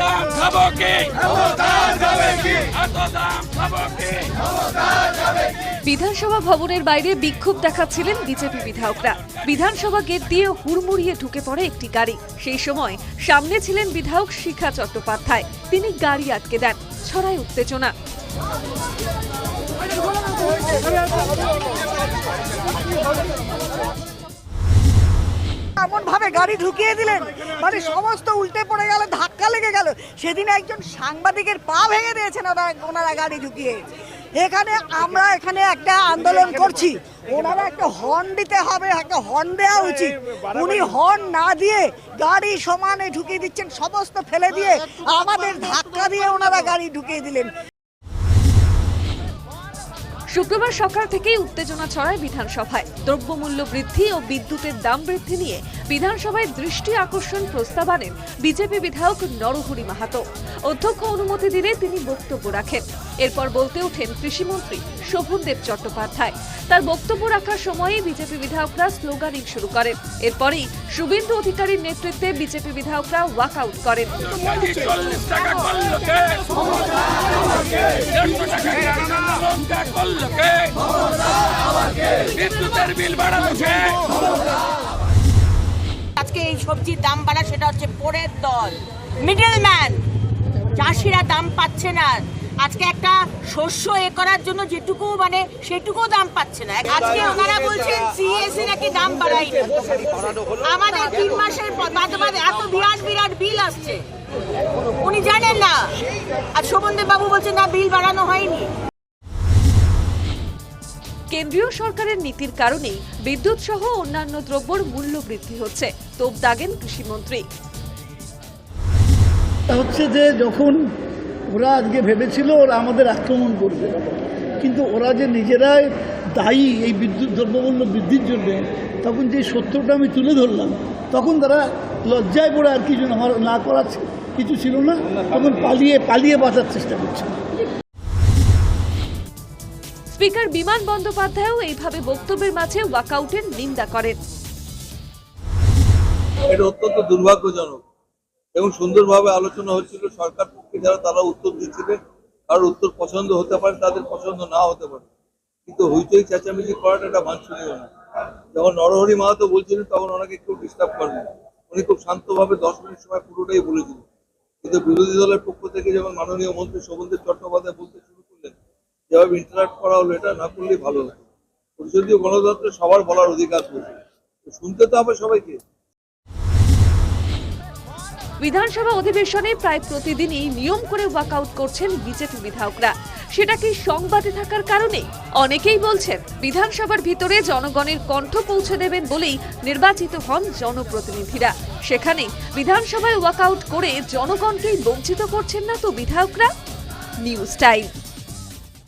দাম খাব কি? এত দাম খাব কি? বিধানসভা ভবনের বাইরে বিক্ষোভ দেখাচ্ছিলেন বিজেপি বিধায়করা। বিধানসভা গেট দিয়ে হুড়মুড়িয়ে ঢুকে পড়ে একটি গাড়ি। সেই সময় সামনে ছিলেন বিধায়ক শিখা চট্টোপাধ্যায়। তিনি গাড়ি আটকে দেন ছড়ায় উত্তেজনা। ভাবে গাড়ি ঢুকিয়ে দিলেন। মানে সমস্ত উল্টে পড়ে গেল, ধাক্কা লেগে গেল। সেদিন একজন সাংবাদিকের পা ভেঙে দিয়েছেন ওরা, ওনারা গাড়ি ঢুকিয়ে। এখানে আমরা এখানে একটা আন্দোলন করছি। ওনারা একটা হর্ন দিতে হবে, একটা হর্ন দেওয়া উচিত। উনি হর্ন না দিয়ে গাড়ি সমানে ঢুকিয়ে দিচ্ছেন, সমস্ত ফেলে দিয়ে আমাদের ধাক্কা দিয়ে ওনারা গাড়ি ঢুকিয়ে দিলেন। শুক্রবার সকাল থেকেই উত্তেজনা ছড়ায় বিধানসভায়। দ্রব্যমূল্য বৃদ্ধি ও বিদ্যুতের দাম বৃদ্ধি নিয়ে বিধানসভায় দৃষ্টি আকর্ষণ প্রস্তাব আনেন বিজেপি বিধায়ক নরহরি মাহাতো। অধ্যক্ষ অনুমতি দিলে তিনি বক্তব্য রাখেন। এরপর বলতে ওঠেন কৃষিমন্ত্রী শোভনদেব চট্টোপাধ্যায়। তার বক্তব্য রাখার সময়ে বিজেপি বিধায়করা স্লোগানিং শুরু করেন। এরপরেই শুভেন্দু অধিকারীর নেতৃত্বে বিজেপি বিধায়করা ওয়াকআউট করেন। করল কে দেড়শো টাকা লঙ্কা করল কে বিদ্যুতের বিল আজকে এই সবজির দাম বাড়া সেটা হচ্ছে দল। মিডল ম্যান চাষিরা দাম পাচ্ছে না। আজকে একটা শস্য এ করার জন্য যেটুকু মানে সেটুকু দাম পাচ্ছে না। আজকে ওনারা বলছেন সিএসসি নাকি দাম বাড়াই আমাদের তিন মাসের বাদে এত বিরাট বিরাট বিল আসছে। উনি জানেন না। আর শোভনদেব বাবু বলছেন না, বিল বাড়ানো হয়নি। কেন্দ্রীয় সরকারের নীতির কারণেই বিদ্যুৎ সহ অন্যান্য দ্রব্যর মূল্য বৃদ্ধি হচ্ছে, তোপ দাগেন কৃষিমন্ত্রী। হচ্ছে যে যখন ওরা আজকে ভেবেছিল ওরা আমাদের আক্রমণ করবে, কিন্তু ওরা যে নিজেরাই দায়ী এই বিদ্যুৎ দ্রব্যমূল্য বৃদ্ধির জন্য, তখন যে সত্যটা আমি তুলে ধরলাম, তখন তারা লজ্জায় পড়ে আর কিছু আমার না করার কিছু ছিল না, তখন পালিয়ে পালিয়ে বাঁচার চেষ্টা করছে। স্পিকার বিমান বন্দ্যোপাধ্যায়ও এইভাবে বক্তব্যের মাঝে ওয়াকআউটের নিন্দা করেন। এটা অত্যন্ত দুর্ভাগ্যজনক এবং সুন্দরভাবে আলোচনা হচ্ছিল সরকার পক্ষে যারা তারা উত্তর দিচ্ছিলেন আর উত্তর পছন্দ হতে পারে, তাদের পছন্দ না হতে পারে। কিন্তু হইচই চেঁচামেচি করাটা এটা বাঞ্ছনীয় না। যখন নরহরি মাহাতো বলছিলেন, তখন ওনাকে কেউ ডিস্টার্ব করেনি। উনি খুব শান্তভাবে দশ মিনিট সময় পুরোটাই বলেছিলেন। কিন্তু বিরোধী দলের পক্ষ থেকে যখন মাননীয় মন্ত্রী শোভনদেব চট্টোপাধ্যায় বলতে যেভাবে ইন্টারাক্ট করা হলো, এটা না করলেই ভালো লাগে পরিষদীয় গণতন্ত্রে সবার বলার অধিকার রয়েছে শুনতে তো হবে সবাইকে। বিধানসভা অধিবেশনে প্রায় প্রতিদিনই নিয়ম করে ওয়াকআউট করছেন বিজেপি বিধায়করা। সেটা কি সংবাদে থাকার কারণে? অনেকেই বলছেন, বিধানসভার ভিতরে জনগণের কণ্ঠ পৌঁছে দেবেন বলেই নির্বাচিত হন জনপ্রতিনিধিরা। সেখানে বিধানসভায় ওয়াকআউট করে জনগণকেই বঞ্চিত করছেন না তো বিধায়করা? News time.